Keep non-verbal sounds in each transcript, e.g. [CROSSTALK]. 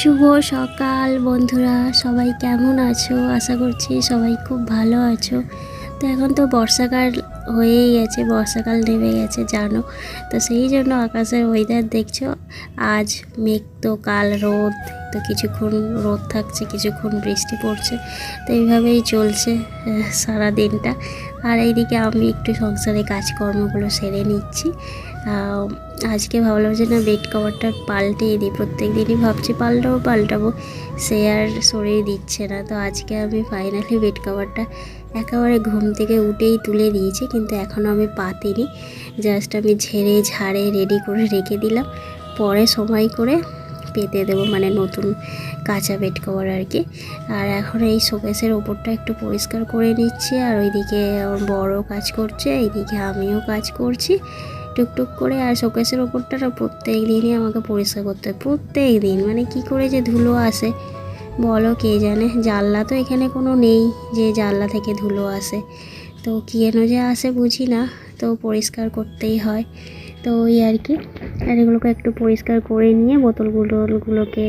শুভ সকাল বন্ধুরা, সবাই কেমন আছো? আশা করছি সবাই খুব ভালো আছো। তো এখন তো বর্ষাকাল হয়েই গেছে, বর্ষাকাল নেমে গেছে, জানো? তো সেই জন্য আকাশের ওয়েদার দেখছ? আজ মেঘ তো, কাল রোদ, তো কিছুক্ষণ রোদ থাকছে, কিছুক্ষণ বৃষ্টি পড়ছে, তো এইভাবেই চলছে সারা দিনটা আর এইদিকে আমি একটু সংসারে কাজকর্মগুলো সেরে নিচ্ছি। আহ, আজকে ভাবলাম যে না বেড কভারটা পাল্টিয়ে দিই। প্রত্যেক দিনই ভাবছি পাল্টাবো পাল্টাবো। সে আর শরীর দিচ্ছে না। তো আজকে আমি ফাইনালি বেড কভারটা একেবারে ঘুম থেকে উঠেই তুলে দিয়েছি কিন্তু এখনও আমি পাতিনি। জাস্ট আমি ঝেড়ে ঝাড়ে রেডি করে রেখে দিলাম। পরে সময় করে পেতে দেবো মানে নতুন কাঁচা বেড কভার আর কি। আর এখন এই শোকেসের ওপরটা একটু পরিষ্কার করে নিচ্ছি। আর ওইদিকে বড় কাজ করছে এইদিকে আমিও কাজ করছি। টুকটুক করে আর শোকেসের ওপরটা প্রত্যেক দিনই আমাকে পরিষ্কার করতে হয়, প্রত্যেক দিন। মানে কি করে যে ধুলো আসে, বলো কে জানে? জানলা তো এখানে কোনো নেই যে জানলা থেকে ধুলো আসে। তো কী যেন যে আসে বুঝি না, তো পরিষ্কার করতেই হয়। তো ওই আর কি। আর এগুলোকে একটু পরিষ্কার করে নিয়ে বোতলগুলোগুলোকে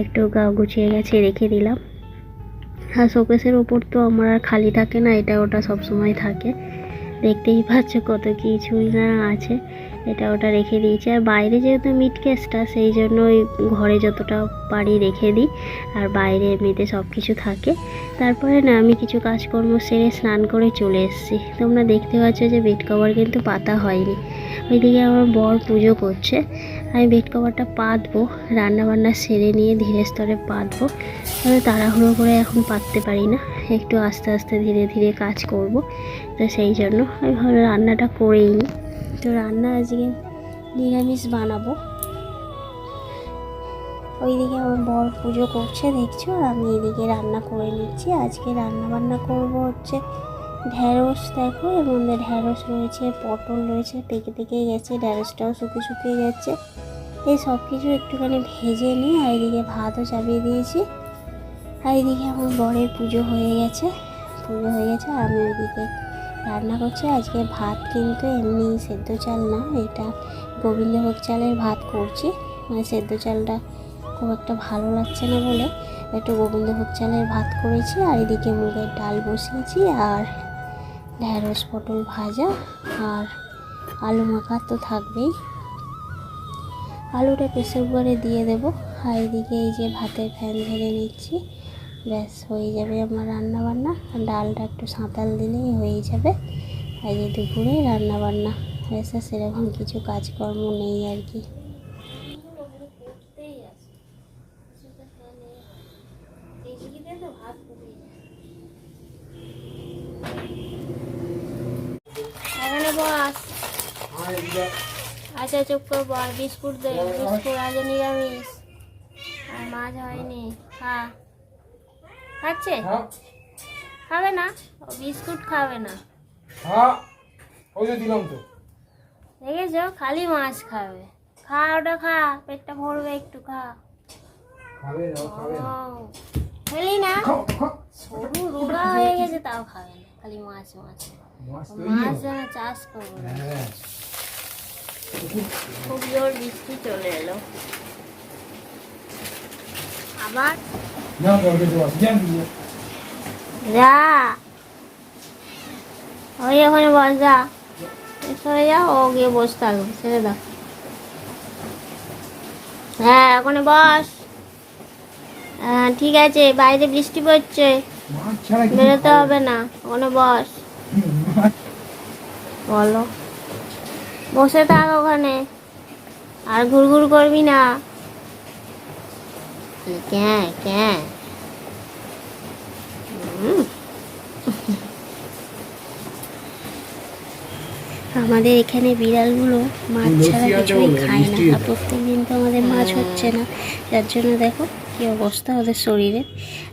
একটু গা গুছিয়ে গেছে রেখে দিলাম। আর শোকেসের ওপর তো আমার আর খালি থাকে না, এটা ওটা সব সময় থাকে। দেখতেই পাচ্ছ কত কিছুই না আছে। এটা ওটা রেখে দিয়েছি। আর বাইরে যেহেতু মিট কেসটা সেই জন্য ওই ঘরে যতটা পারি রেখে দিই। আর বাইরে এমনিতে সব কিছু থাকে। তারপরে না, আমি কিছু কাজকর্ম সেরে স্নান করে চলে এসেছি। তোমরা দেখতে পাচ্ছ যে বেড কভার কিন্তু পাতা হয়নি। ওইদিকে আমার বর পুজো করছে। আমি বেড কভারটা পাতবো রান্না বান্না সেরে নিয়ে ধীরে স্তরে পাতবো। তবে তাড়াহুড়ো করে এখন পাততে পারি না, একটু আস্তে আস্তে ধীরে ধীরে কাজ করব। তো সেই জন্য আমি ভালো রান্নাটা করেই নিই। তো রান্না আজকে নিরামিষ বানাবো। ওইদিকে আমার বর পুজো করছে, দেখছ? আর আমি এদিকে রান্না করে নিচ্ছি। আজকে রান্না বান্না করব হচ্ছে ঢ্যাঁড়স দেখো এর মধ্যে ঢ্যাঁড়স রয়েছে, পটল রয়েছে, পেকে পেকে গেছে, ঢ্যাঁড়সটাও শুকিয়ে শুকিয়ে যাচ্ছে। এই সব কিছু একটুখানি ভেজে নিই আর এদিকে ভাতও চাপিয়ে দিয়েছি। আর এদিকে আমার বরের পুজো হয়ে গেছে, পুজো হয়ে গেছে, আর আমি ওইদিকে রান্না করছি। আজকে ভাত কিন্তু এমনি সেদ্ধ চাল না, এটা গোবিন্দভোগ চালের ভাত করছি। মানে সেদ্ধ চালটা খুব একটা ভালো লাগছে না বলে, একটু গোবিন্দভোগ চালের ভাত করেছি, আর এদিকে মুগের ডাল বসিয়েছি, আর ঢ্যাঁড়স পটল ভাজা আর আলু মাখা তো থাকবেই। আলুটা প্রেসার কুকারে দিয়ে দেবো। আর এদিকে এই যে ভাতের ফ্যান ঝেড়ে নিচ্ছি, ব্যাস হয়ে যাবে আমার রান্না বান্না আর ডালটা একটু সাঁতাল দিলেই হয়ে যাবে। আর এই দুপুরে রান্না বান্না ব্যাস সেরকম কিছু কাজকর্ম নেই আর কি এখানে বস আচ্ছা চুপ করে বল বিস্কুট দে বিস্কুট আজ নিরামিষ। আর মাছ হয়নি। খা। খাচ্ছে? খাবে না? ও বিস্কুট খাবে না। ওই যে দিলাম তো। দেখেছ? খালি মাছ খাবে। খা ওটা খা পেটটা ভরবে একটু খা। খাবে খেলি না। সরু রোগা হয়ে গেছে তাও খাবে না। খালি মাছ মাছ। মাছ যেন চাষ করব। না হ্যাঁ। খুব জোর বৃষ্টি চলে এলো। আবার? না বলবে তো জ্ঞান দিয়ে যা। ওই ওখানে বস যা। সরে যাও ও গিয়ে বসে থাকবে ছেড়ে দাও। হ্যাঁ ওখানে বস। হ্যাঁ ঠিক আছে বাইরে বৃষ্টি পড়ছে। বেরোতে হবে না ওখানে বস। বলো। বসে থাক ওখানে। আর ঘুরঘুর করবি না। ক্যাঁ ক্যাঁ। হুম। আমাদের এখানে বিড়ালগুলো মাছ ছাড়া কিছুই খায় না। প্রত্যেক দিন তো আমাদের মাছ হচ্ছে না। যার জন্য দেখো কী অবস্থা ওদের শরীরে?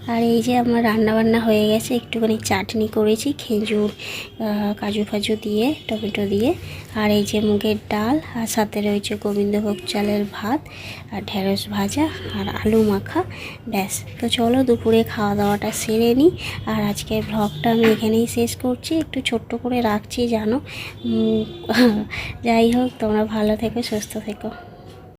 আর এই যে আমার রান্না বান্না হয়ে গেছে, একটুখানি চাটনি করেছি, খেজুর কাজু ফাজু দিয়ে, টমেটো দিয়ে। আর এই যে মুগের ডাল, আর সাথে রয়েছে গোবিন্দভোগ চালের ভাত, আর ঢেঁড়স ভাজা, আর আলু মাখা, ব্যাস। তো চলো দুপুরে খাওয়া দাওয়াটা সেরে নিই আর আজকের ব্লগটা আমি এখানেই শেষ করছি। একটু ছোট্ট করে রাখছি, জানো? [LAUGHS] যাই হোক, তোমরা ভালো থেকো, সুস্থ থেকো।